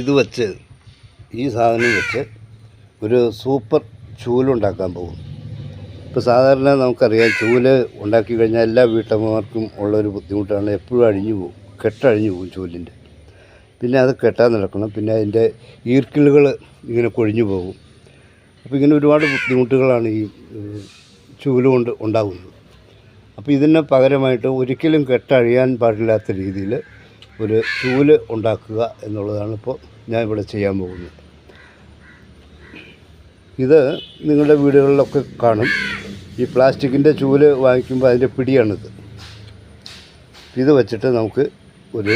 ഇത് വെച്ച് ഈ സാധനം വെച്ച് ഒരു സൂപ്പർ ചൂലുണ്ടാക്കാൻ പോകും. ഇപ്പോൾ സാധാരണ നമുക്കറിയാം ചൂൽ ഉണ്ടാക്കി കഴിഞ്ഞാൽ എല്ലാ വീട്ടമ്മമാർക്കും ഉള്ളൊരു ബുദ്ധിമുട്ടാണ്. എപ്പോഴും അഴിഞ്ഞു പോകും കെട്ടഴിഞ്ഞു പോകും ചൂലിന്റെ. പിന്നെ അത് കെട്ടാൻ നടക്കണം. പിന്നെ അതിന്റെ ഈർക്കിളുകൾ ഇങ്ങനെ കൊഴിഞ്ഞു പോകും. അപ്പോൾ ഇങ്ങനെ ഒരുപാട് ബുദ്ധിമുട്ടുകളാണ് ഈ ചൂൽ കൊണ്ട് ഉണ്ടാകുന്നത്. അപ്പോൾ ഇതിന് പകരമായിട്ട് ഒരിക്കലും കെട്ടഴിയാൻ പാടില്ലാത്ത രീതിയിൽ ഒരു ചൂൽ ഉണ്ടാക്കുക എന്നുള്ളതാണ് ഇപ്പോൾ ഞാൻ ഇവിടെ ചെയ്യാൻ പോകുന്നത്. ഇത് നിങ്ങളുടെ വീടുകളിലൊക്കെ കാണും. ഈ പ്ലാസ്റ്റിക്കിന്റെ ചൂൽ വാങ്ങിക്കുമ്പോൾ അതിന്റെ പിടിയാണിത്. ഇത് വെച്ചിട്ട് നമുക്ക് ഒരു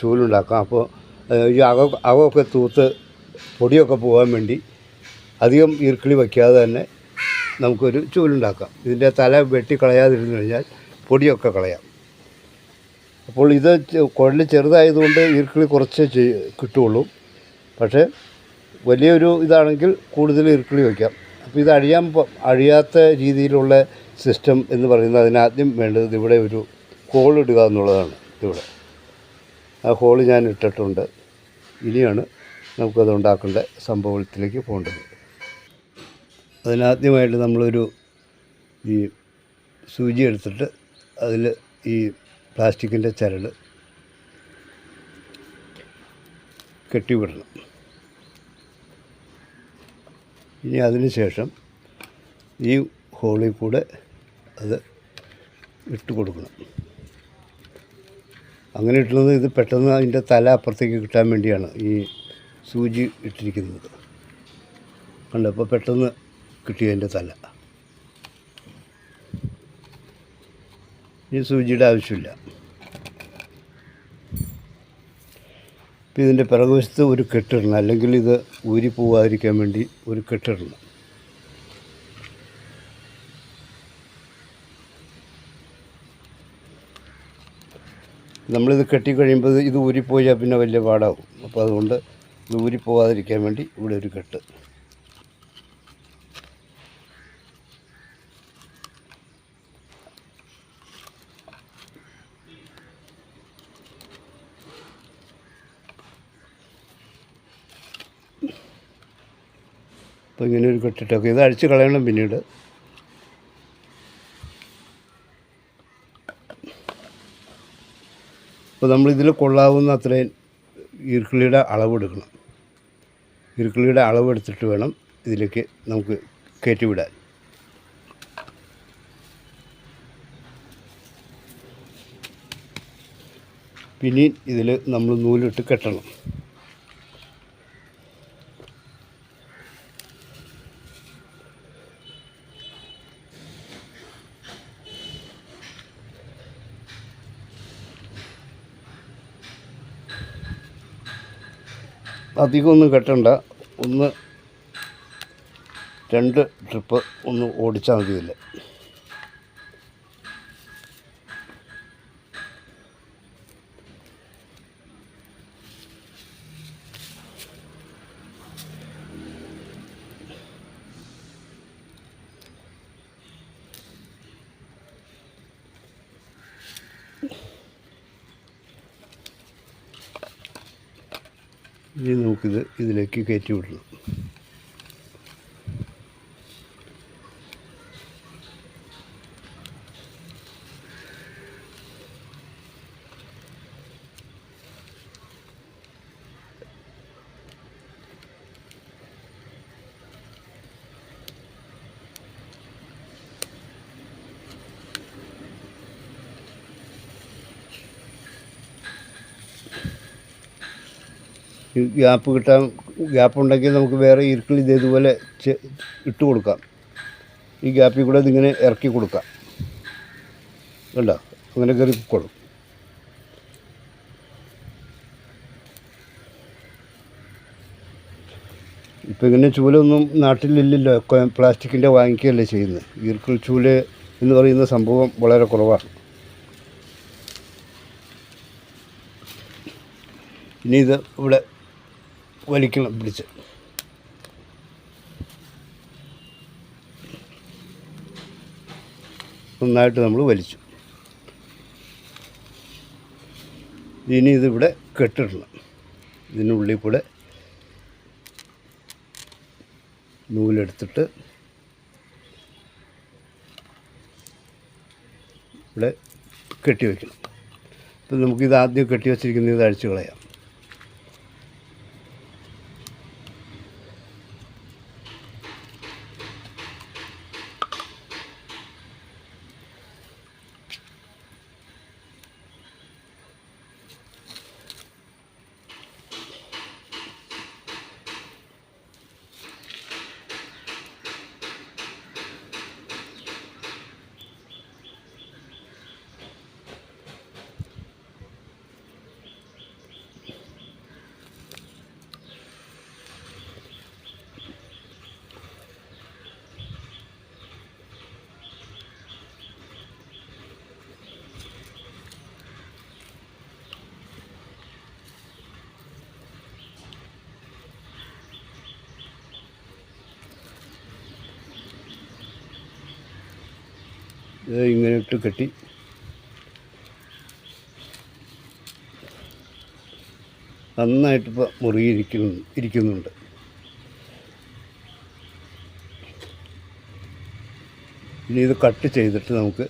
ചൂലുണ്ടാക്കാം. അപ്പോൾ ഈ അക അകമൊക്കെ തൂത്ത് പൊടിയൊക്കെ പോകാൻ വേണ്ടി അധികം ഈർക്കിളി വയ്ക്കാതെ തന്നെ നമുക്കൊരു ചൂലുണ്ടാക്കാം. ഇതിന്റെ തല വെട്ടി വെട്ടിക്കളയാതിരുന്നു കഴിഞ്ഞാൽ പൊടിയൊക്കെ കളയാം. അപ്പോൾ ഇത് കുഴൽ ചെറുതായതുകൊണ്ട് ഈർക്കിളി കുറച്ച് കിട്ടുകയുള്ളൂ പക്ഷേ വലിയൊരു ഇതാണെങ്കിൽ കൂടുതൽ ഈർക്കിളി വയ്ക്കാം. അപ്പോൾ ഇത് അഴിയാൻ അഴിയാത്ത രീതിയിലുള്ള സിസ്റ്റം എന്ന് പറയുന്നത് അതിനാദ്യം വേണ്ടത് ഇവിടെ ഒരു ഹോൾ ഇടുക എന്നുള്ളതാണ് ഇവിടെ ആ ഹോൾ ഞാൻ ഇട്ടിട്ടുണ്ട്. ഇനിയാണ് നമുക്കത് ഉണ്ടാക്കേണ്ട സംഭവത്തിലേക്ക് പോകേണ്ടത്. അതിനാദ്യമായിട്ട് നമ്മളൊരു ഈ സൂചി എടുത്തിട്ട് അതിൽ ഈ പ്ലാസ്റ്റിക്കിന്റെ ചരട് കെട്ടിവിടണം. ഇനി അതിന് ശേഷം ഈ ഹോളിൽ കൂടെ അത് ഇട്ട് കൊടുക്കണം. അങ്ങനെ ഇട്ടുന്നത് ഇത് പെട്ടെന്ന് അതിന്റെ തല അപ്പുറത്തേക്ക് കിട്ടാൻ വേണ്ടിയാണ് ഈ സൂചി ഇട്ടിരിക്കുന്നത്. കണ്ടപ്പോൾ പെട്ടെന്ന് കിട്ടി അതിന്റെ തല. ഈ സൂചിയുടെ ആവശ്യമില്ല. ഇപ്പം ഇതിന്റെ പിറകുവശത്ത് ഒരു കെട്ടിടണം. അല്ലെങ്കിൽ ഇത് ഊരി പോവാതിരിക്കാൻ വേണ്ടി ഒരു കെട്ടിടണം. നമ്മളിത് കെട്ടിക്കഴിയുമ്പോൾ ഇത് ഊരിപ്പോയാൽ പിന്നെ വലിയ പാടാവും. അപ്പോൾ അതുകൊണ്ട് ഇത് ഊരിപ്പോവാതിരിക്കാൻ വേണ്ടി ഇവിടെ ഒരു കെട്ട്. അപ്പോൾ ഇങ്ങനെ ഒരു കെട്ടിട്ടൊക്കെ ഇത് അഴിച്ച് കളയണം പിന്നീട്. അപ്പോൾ നമ്മളിതിൽ കൊള്ളാവുന്ന അത്രയും ഈർക്കിളിയുടെ അളവെടുക്കണം. ഈർക്കിളിയുടെ അളവെടുത്തിട്ട് വേണം ഇതിലേക്ക് നമുക്ക് കയറ്റിവിടാൻ. പിന്നെ ഇതിൽ നമ്മൾ നൂലിട്ട് കെട്ടണം. അധികമൊന്നും കെട്ടണ്ട. ഒന്ന് രണ്ട് ട്രിപ്പ് ഒന്ന് ഓടിച്ചാൽ മതി ഇനി നമുക്കിത് ഇതിലേക്ക് കയറ്റി വിടണം. ഗ്യാപ്പ് കിട്ടാൻ ഗ്യാപ്പുണ്ടെങ്കിൽ നമുക്ക് വേറെ ഇരുക്കിൽ ഇതേതുപോലെ ഇട്ട് കൊടുക്കാം. ഈ ഗ്യാപ്പിൽ കൂടെ ഇതിങ്ങനെ ഇറക്കി കൊടുക്കാം. കണ്ടോ? അങ്ങനെ കയറി കൊള്ളും ഇപ്പം ഇങ്ങനെ ചൂലൊന്നും നാട്ടിലില്ലല്ലോ. പ്ലാസ്റ്റിക്കിന്റെ വാങ്ങിക്കുകയല്ലേ ചെയ്യുന്നത്. ഈർക്കിൾ ചൂൽ എന്ന് പറയുന്ന സംഭവം വളരെ കുറവാണ്. ഇനി ഇത് ഇവിടെ വലിക്കണം പിടിച്ച്. നന്നായിട്ട് നമ്മൾ വലിച്ചു. ഇനി ഇതിവിടെ കെട്ടിടണം. ഇതിനുള്ളിൽ കൂടെ നൂലെടുത്തിട്ട് ഇവിടെ കെട്ടി വയ്ക്കണം അപ്പം നമുക്കിത് ആദ്യം കെട്ടി വച്ചിരിക്കുന്നത് ഇത് അഴിച്ചു കളയാം. ഇത് ഇങ്ങനെ ഇട്ട് കെട്ടി. നന്നായിട്ടിപ്പോൾ മുറുകിയിരിക്കുന്നു ഇരിക്കുന്നുണ്ട്. ഇനി ഇത് കട്ട് ചെയ്തിട്ട് നമുക്ക്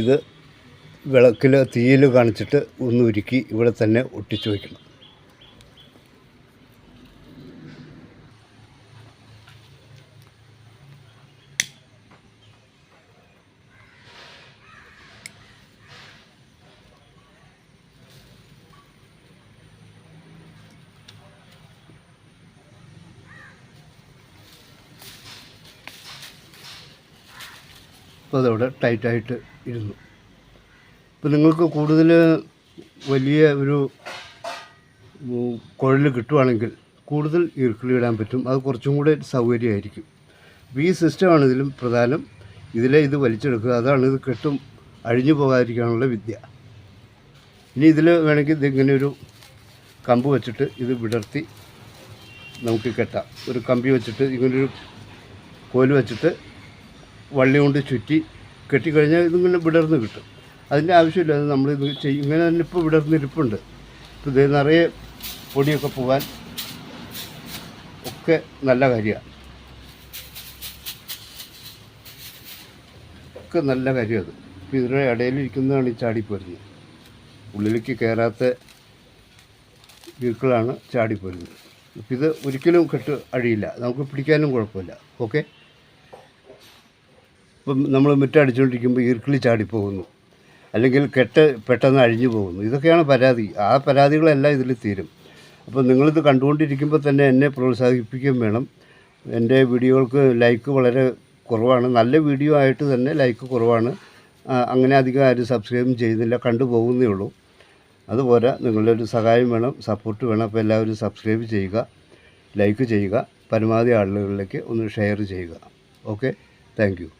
ഇത് വിളക്കിൽ തീയിൽ കാണിച്ചിട്ട് ഒന്ന് ഉരുക്കി ഇവിടെ തന്നെ ഒട്ടിച്ചു വയ്ക്കണം അപ്പോൾ അതവിടെ ടൈറ്റായിട്ട് ഇരുന്നു. ഇപ്പോൾ നിങ്ങൾക്ക് കൂടുതൽ വലിയ ഒരു കുഴൽ കിട്ടുവാണെങ്കിൽ കൂടുതൽ ഈർക്കിളി ഇടാൻ പറ്റും. അത് കുറച്ചും കൂടെ സൗകര്യമായിരിക്കും. അപ്പോൾ ഈ സിസ്റ്റമാണ് ഇതിലും പ്രധാനം. ഇതിലെ ഇത് വലിച്ചെടുക്കുക അതാണ് ഇത് കെട്ടും അഴിഞ്ഞു പോകാതിരിക്കാനുള്ള വിദ്യ. ഇനി ഇതിൽ വേണമെങ്കിൽ ഇതിങ്ങനെ ഒരു കമ്പ് വെച്ചിട്ട് ഇത് വിടർത്തി നമുക്ക് കെട്ടാം. ഒരു കമ്പി വെച്ചിട്ട് ഇങ്ങനൊരു കോൽ വെച്ചിട്ട് വള്ളി കൊണ്ട് ചുറ്റി കെട്ടിക്കഴിഞ്ഞാൽ ഇതിങ്ങനെ വിടർന്ന് കിട്ടും. അതിന്റെ ആവശ്യമില്ല അത് നമ്മൾ ഇത് ചെയ്യും. ഇങ്ങനെ തന്നെ ഇപ്പോൾ വിടർന്നിരിപ്പുണ്ട്. ഇപ്പോൾ ഇത് നിറയെ പൊടിയൊക്കെ പോകാൻ ഒക്കെ നല്ല കാര്യമാണ് ഒക്കെ നല്ല കാര്യം അത്. ഇപ്പോൾ ഇതിന്റെ ഇടയിലിരിക്കുന്നതാണ് ഈ ചാടിപ്പോരുന്നത്. ഉള്ളിലേക്ക് കയറാത്ത വീക്കളാണ് ചാടിപ്പോരുന്നത്. അപ്പോൾ ഇത് ഒരിക്കലും കെട്ട് അഴിയില്ല. നമുക്ക് പിടിക്കാനും കുഴപ്പമില്ല. ഓക്കെ? ഇപ്പം നമ്മൾ മുറ്റടിച്ചുകൊണ്ടിരിക്കുമ്പോൾ ഈർക്കിളി ചാടിപ്പോകുന്നു. അല്ലെങ്കിൽ കെട്ട് പെട്ടെന്ന് അഴിഞ്ഞു പോകുന്നു. ഇതൊക്കെയാണ് പരാതി. ആ പരാതികളെല്ലാം ഇതിൽ തീരും. അപ്പോൾ നിങ്ങളിത് കണ്ടുകൊണ്ടിരിക്കുമ്പോൾ തന്നെ എന്നെ പ്രോത്സാഹിപ്പിക്കുകയും വേണം. എന്റെ വീഡിയോകൾക്ക് ലൈക്ക് വളരെ കുറവാണ്. നല്ല വീഡിയോ ആയിട്ട് തന്നെ ലൈക്ക് കുറവാണ്. അങ്ങനെ അധികം ആരും സബ്സ്ക്രൈബും ചെയ്യുന്നില്ല. കണ്ടു പോകുന്നേ ഉള്ളൂ. അതുപോലെ നിങ്ങളുടെ ഒരു സഹായം വേണം സപ്പോർട്ട് വേണം. അപ്പോൾ എല്ലാവരും സബ്സ്ക്രൈബ് ചെയ്യുക ലൈക്ക് ചെയ്യുക പരമാവധി ആളുകളിലേക്ക് ഒന്ന് ഷെയർ ചെയ്യുക. ഓക്കെ? താങ്ക്